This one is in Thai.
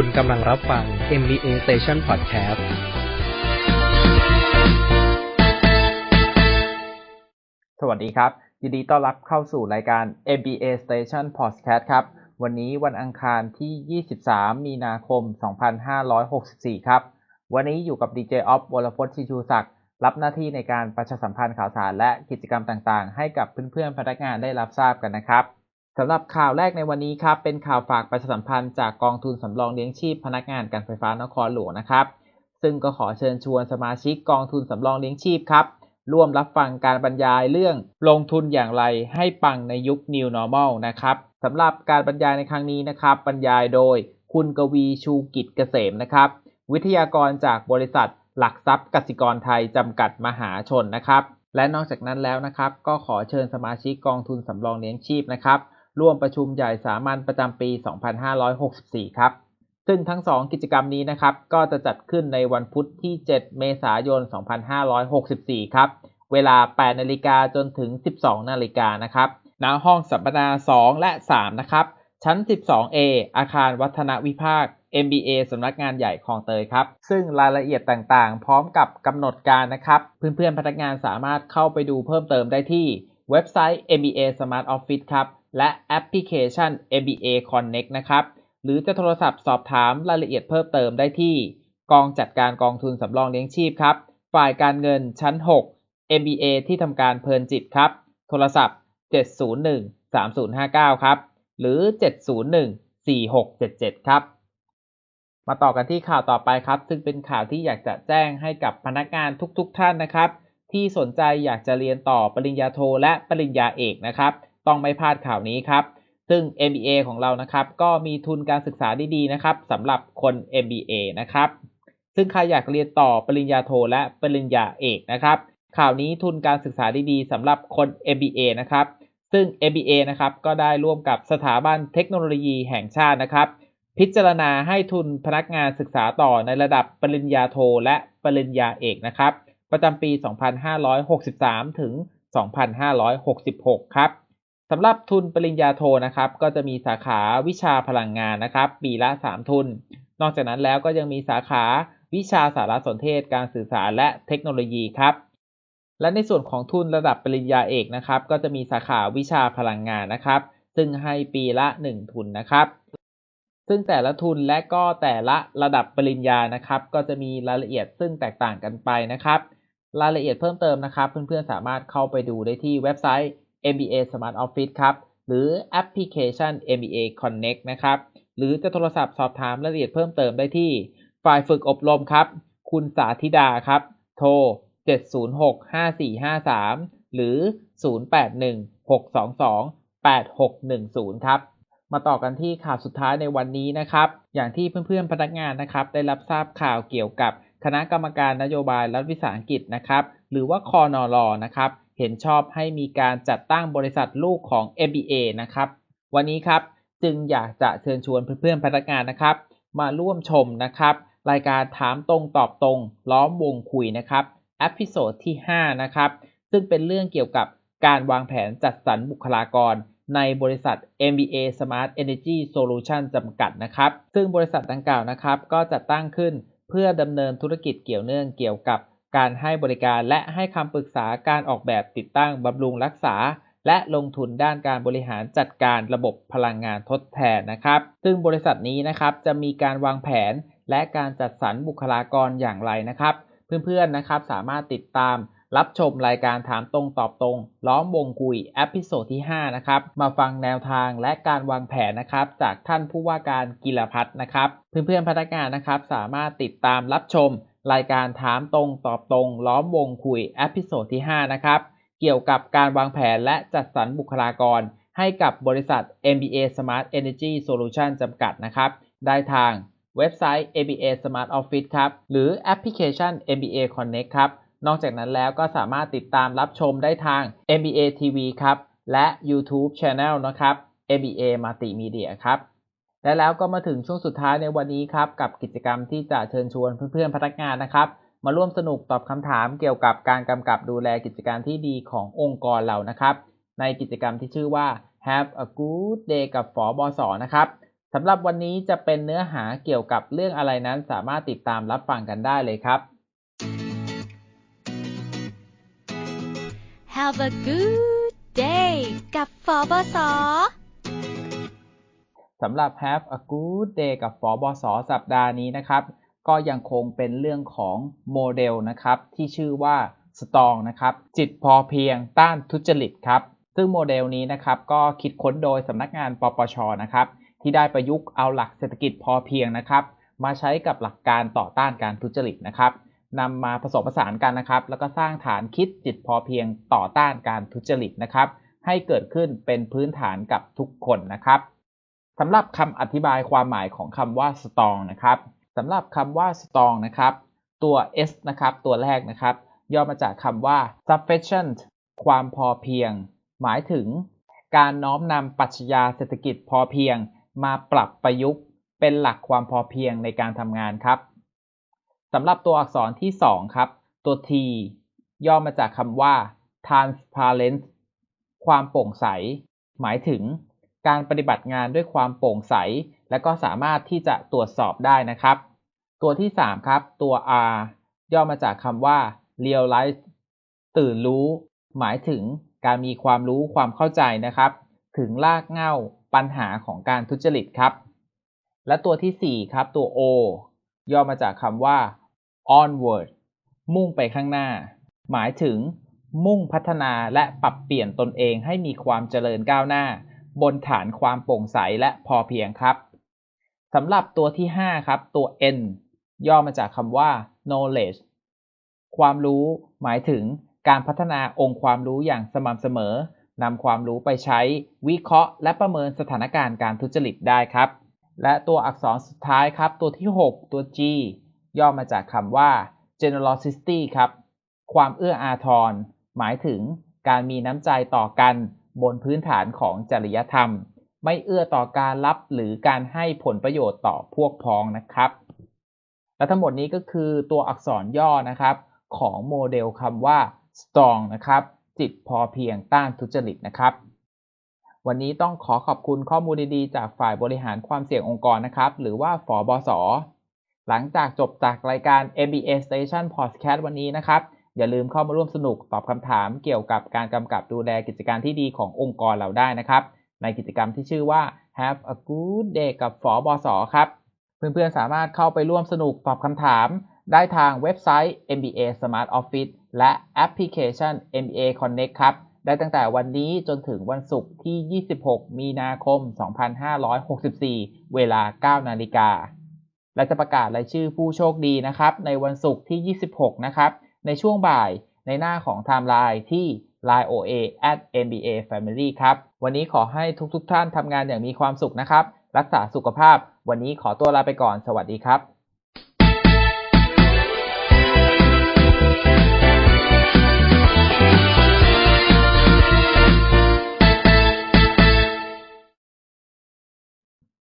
คุณกำลังรับฟัง MBA Station Podcast สวัสดีครับ ยินดีต้อนรับเข้าสู่รายการ MBA Station Podcast ครับ วันนี้วันอังคารที่ 23 มีนาคม 2564 ครับ วันนี้อยู่กับ DJ ออฟวรพจน์ชิชูศักดิ์รับหน้าที่ในการประชาสัมพันธ์ข่าวสารและกิจกรรมต่างๆ ให้กับเพื่อนๆพนักงานได้รับทราบกันนะครับ สำหรับข่าวแรกในวันนี้ครับ เป็นข่าวฝากประชาสัมพันธ์จากกองทุนสำรองเลี้ยงชีพพนักงานการไฟฟ้านครหลวงนะครับ ซึ่งก็ขอเชิญชวนสมาชิกกองทุนสำรองเลี้ยงชีพครับ ร่วมรับฟังการบรรยายเรื่องลงทุนอย่างไรให้ปังในยุค New Normal นะครับสำหรับการบรรยายในครั้งนี้นะครับ บรรยายโดยคุณกวีชูกิจเกษมนะครับ วิทยากรจากบริษัทหลักทรัพย์กสิกรไทยจำกัดมหาชนนะครับ และนอกจากนั้นแล้วนะครับ ก็ขอเชิญสมาชิกกองทุนสำรองเลี้ยงชีพนะครับ ร่วมประชุมใหญ่สามัญประจำปี 2564 ครับ ซึ่งทั้ง 2 กิจกรรมนี้นะครับ ก็จะจัดขึ้นในวันพุธที่ 7 เมษายน 2564 ครับ เวลา 8 นาฬิกาจนถึง 12 นาฬิกานะครับณห้องสัมมนา 2 และ 3 นะครับ ชั้น 12A อาคารวัฒนวิภาค MBA สำนักงานใหญ่คลองเตยครับ ซึ่งรายละเอียดต่างๆ พร้อมกับกำหนดการนะครับ เพื่อนๆพนักงานสามารถเข้าไปดูเพิ่มเติมได้ที่เว็บไซต์ MBA Smart Office ครับ และแอปพลิเคชัน MBA Connect นะครับ หรือจะโทรศัพท์สอบถามรายละเอียดเพิ่มเติมได้ที่ กองจัดการกองทุนสำรองเลี้ยงชีพครับ ฝ่ายการเงินชั้น 6 MBA ที่ทำการเพลินจิตครับ โทรศัพท์ 701 3059 ครับ หรือ 701 4677 ครับ มาต่อกันที่ข่าวต่อไปครับ ซึ่งเป็นข่าวที่อยากจะแจ้งให้กับพนักงานทุกๆทท่านนะครับ ที่สนใจอยากจะเรียนต่อปริญญาโทและปริญญาเอกนะครับ ต้องไม่พลาดข่าวนี้ครับ ซึ่ง MBA ของเรานะครับก็มีทุนการศึกษาดีๆนะครับสำหรับคน MBA นะครับซึ่งใครอยากเรียนต่อปริญญาโทและปริญญาเอกนะครับข่าวนี้ทุนการศึกษาดีๆสำหรับคน MBA นะครับซึ่ง MBA นะครับก็ได้ร่วมกับสถาบันเทคโนโลยีแห่งชาตินะครับพิจารณาให้ทุนพนักงานศึกษาต่อในระดับปริญญาโทและปริญญาเอกนะครับ ประจำปี 2563 ถึง 2566 ครับ สำหรับทุนปริญญาโทนะครับ ก็จะมีสาขาวิชาพลังงานนะครับ ปีละ 3 ทุน นอกจากนั้นแล้วก็ยังมีสาขาวิชาสารสนเทศการสื่อสารและเทคโนโลยีครับ และในส่วนของทุนระดับปริญญาเอกนะครับ ก็จะมีสาขาวิชาพลังงานนะครับ ซึ่งให้ปีละ 1 ทุนนะครับ ซึ่งแต่ละทุนและก็แต่ละระดับปริญญานะครับ ก็จะมีรายละเอียดซึ่งแตกต่างกันไปนะครับ รายละเอียดเพิ่มเติมนะครับ เพื่อนๆสามารถเข้าไปดูได้ที่เว็บไซต์ MBA Smart Office ครับ หรือแอปพลิเคชัน MBA Connect นะครับ หรือจะโทรศัพท์สอบถามรายละเอียดเพิ่มเติมได้ที่ ฝ่ายฝึกอบรมครับ คุณสาธิดาครับ โทร 706-5453 หรือ 0816228610 ครับมาต่อกันที่ข่าวสุดท้ายในวันนี้นะครับ อย่างที่เพื่อนๆพนักงานนะครับ ได้รับทราบข่าวเกี่ยวกับคณะกรรมการนโยบายรัฐวิสาหกิจนะครับ หรือว่าคอนอรอนะครับ เห็นชอบให้มีการจัดตั้งบริษัทลูกของ MBA นะครับ วันนี้ครับจึงอยากจะเชิญชวนเพื่อนๆพนักงานนะครับ มาร่วมชมนะครับ รายการถามตรงตอบตรง ล้อมวงคุยนะครับเอพิโซดที่ 5 นะครับ ซึ่งเป็นเรื่องเกี่ยวกับการวางแผนจัดสรรบุคลากร ในบริษัท MBA Smart Energy Solution จำกัดนะครับ ซึ่งบริษัทดังกล่าวนะครับ ก็จัดตั้งขึ้นเพื่อดำเนินธุรกิจเกี่ยวเนื่องเกี่ยวกับ การให้บริการและให้คำปรึกษาการออกแบบติดตั้งบำรุงรักษา และลงทุนด้านการบริหารจัดการระบบพลังงานทดแทนนะครับ ซึ่งบริษัทนี้นะครับจะมีการวางแผนและการจัดสรรบุคลากรอย่างไรนะครับ เพื่อนๆนะครับสามารถติดตามรับชมรายการถามตรงตอบตรง ล้อมวงคุยอพิโซดที่ 5 นะครับ มาฟังแนวทางและการวางแผนนะครับ จากท่านผู้ว่าการกิรพัฒน์นะครับ เพื่อนๆพนักงานนะครับ สามารถติดตามรับชม รายการถามตรงตอบตรง ล้อมวงคุยอพิโซดที่ 5 นะครับ เกี่ยวกับการวางแผนและจัดสรรบุคลากร ให้กับบริษัท MBA Smart Energy Solution จำกัดนะครับ ได้ทางเว็บไซต์ MBA Smart Office ครับ หรือแอปพลิเคชัน MBA Connect ครับ นอกจากนั้นแล้วก็สามารถติดตามรับชมได้ทาง MBA TV ครับ และ YouTube Channel นะครับ MBA Multimedia ครับ และแล้วก็มาถึงช่วงสุดท้ายในวันนี้ครับกับกิจกรรมที่จะเชิญชวนเพื่อนๆพนักงานนะครับ มาร่วมสนุกตอบคำถามเกี่ยวกับการกำกับดูแลกิจการที่ดีขององค์กรเรานะครับ ในกิจกรรมที่ชื่อว่า Have a good day กับฝอบอสอนะครับสำหรับวันนี้จะเป็นเนื้อหาเกี่ยวกับเรื่องอะไรนั้นสามารถติดตามรับฟังกันได้เลยครับ Have a good day กับฟอบอสอ สำหรับ Have a good day กับฝอบสสัปดาห์นี้นะครับ ก็ยังคงเป็นเรื่องของโมเดลนะครับที่ชื่อว่า Strong นะครับจิตพอเพียงต้านทุจริตครับ ซึ่งโมเดลนี้นะครับก็คิดค้นโดยสำนักงานปปชนะครับที่ได้ประยุกต์เอาหลักเศรษฐกิจพอเพียงนะครับ มาใช้กับหลักการต่อต้านการทุจริตนะครับนำมาผสมผสานกันนะครับ แล้วก็สร้างฐานคิดจิตพอเพียงต่อต้านการทุจริตนะครับ ให้เกิดขึ้นเป็นพื้นฐานกับทุกคนนะครับ สำหรับคำอธิบายความหมายของคำว่า strong นะครับสำหรับคำว่า strong นะครับ ตัว s นะครับ ตัวแรกนะครับ ย่อมาจากคำว่า sufficient ความพอเพียง หมายถึง การน้อมนำปรัชญาเศรษฐกิจพอเพียง มาปรับประยุกต์ เป็นหลักความพอเพียงในการทำงานครับสำหรับตัวอักษรที่ 2 ครับ ตัว t ย่อมาจากคำว่า transparent ความโปร่งใส หมายถึง การปฏิบัติงานด้วยความโปร่งใส และก็สามารถที่จะตรวจสอบได้นะครับ ตัวที่ 3 ครับ ตัว r ย่อมาจากคำว่า realize ตื่นรู้ หมายถึงการมีความรู้ความเข้าใจนะครับ ถึงรากเหง้าปัญหาของการทุจริตครับ และตัวที่ 4 ครับตัว o ย่อมาจากคำว่า onward มุ่งไปข้างหน้า หมายถึงมุ่งพัฒนาและปรับเปลี่ยนตนเองให้มีความเจริญก้าวหน้า บนฐานความโปร่งใสและพอเพียงครับสำหรับตัวที่ 5 ครับ ตัว n ย่อมาจากคำว่า knowledge ความรู้หมายถึงการพัฒนาองค์ความรู้อย่างสม่ำเสมอนำความรู้ไปใช้วิเคราะห์ และประเมินสถานการณ์การทุจริตได้ครับ และตัวอักษรสุดท้ายครับ ตัวที่ 6 ตัว G ย่อมาจากคำว่า generosity ครับ ความเอื้ออาทร หมายถึงการมีน้ำใจต่อกัน บนพื้นฐานของจริยธรรม ไม่เอื้อต่อการรับหรือการให้ผลประโยชน์ต่อพวกพ้องนะครับ และทั้งหมดนี้ก็คือตัวอักษรย่อนะครับของโมเดลคำว่า strong นะครับ จิตพอเพียงต้านทุจริตนะครับ วันนี้ต้องขอขอบคุณข้อมูลดีๆ จากฝ่ายบริหารความเสี่ยงองค์กรนะครับ หรือว่าฝอบสหลังจากจบจากรายการ MBA Station Podcast วันนี้นะครับ อย่าลืมเข้ามาร่วมสนุกตอบคำถามเกี่ยวกับการกำกับดูแลกิจการที่ดีขององค์กรเราได้นะครับ ในกิจกรรมที่ชื่อว่า Have a Good Day กับฝอบสครับ เพื่อนๆสามารถเข้าไปร่วมสนุกตอบคำถาม ได้ทางเว็บไซต์ MBA Smart Office และแอปพลิเคชัน MBA Connect ครับ ได้ตั้งแต่วันนี้จนถึงวันศุกร์ที่ 26 มีนาคม 2564 เวลา 9 นาฬิกาและจะประกาศรายชื่อผู้โชคดีนะครับ ในวันศุกร์ที่ 26 นะครับ ในช่วงบ่ายในหน้าของไทม์ไลน์ที่ line oa at mba family ครับ วันนี้ขอให้ทุกๆทท่านทำงานอย่างมีความสุขนะครับ รักษาสุขภาพ วันนี้ขอตัวลาไปก่อน สวัสดีครับ